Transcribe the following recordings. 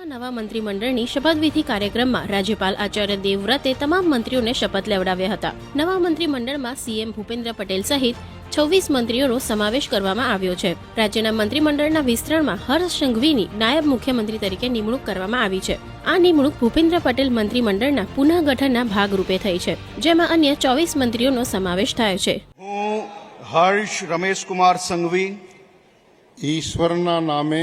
રાજ્યના નવા મંત્રીમંડળની શપથવિધિ કાર્યક્રમમાં રાજ્યપાલ આચાર્ય દેવવ્રતે તમામ મંત્રીઓને શપથ લેવડાવ્યા હતા. નવા મંત્રીમંડળમાં સીએમ ભૂપેન્દ્ર પટેલ સહિત છવ્વીસ મંત્રીઓનો સમાવેશ કરવામાં આવ્યો છે. રાજ્યના મંત્રીમંડળના વિસ્તરણમાં હર્ષ સંઘવીની નાયબ મુખ્યમંત્રી તરીકે નિમણૂક કરવામાં આવી છે. આ નિમણૂક ભૂપેન્દ્ર પટેલ મંત્રીમંડળના પુનઃગઠનના ભાગરૂપે થઈ છે, જેમાં અન્ય ચોવીસ મંત્રીઓનો સમાવેશ થાય છે. હું હર્ષ રમેશકુમાર સંઘવી, ઈશ્વરના નામે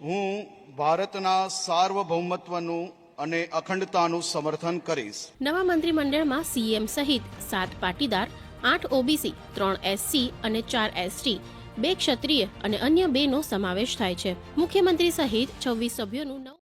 હું ભારતના સાર્વભૌમત્વનું અને અખંડતાનું સમર્થન કરીશ. નવા મંત્રીમંડળમાં સીએમ સહિત સાત પાટીદાર, આઠ ઓબીસી, ત્રણ એસસી અને ચાર એસટી, બે ક્ષત્રિય અને અન્ય બેનો સમાવેશ થાય છે. મુખ્યમંત્રી સહિત છવ્વીસ સભ્યોનું નવ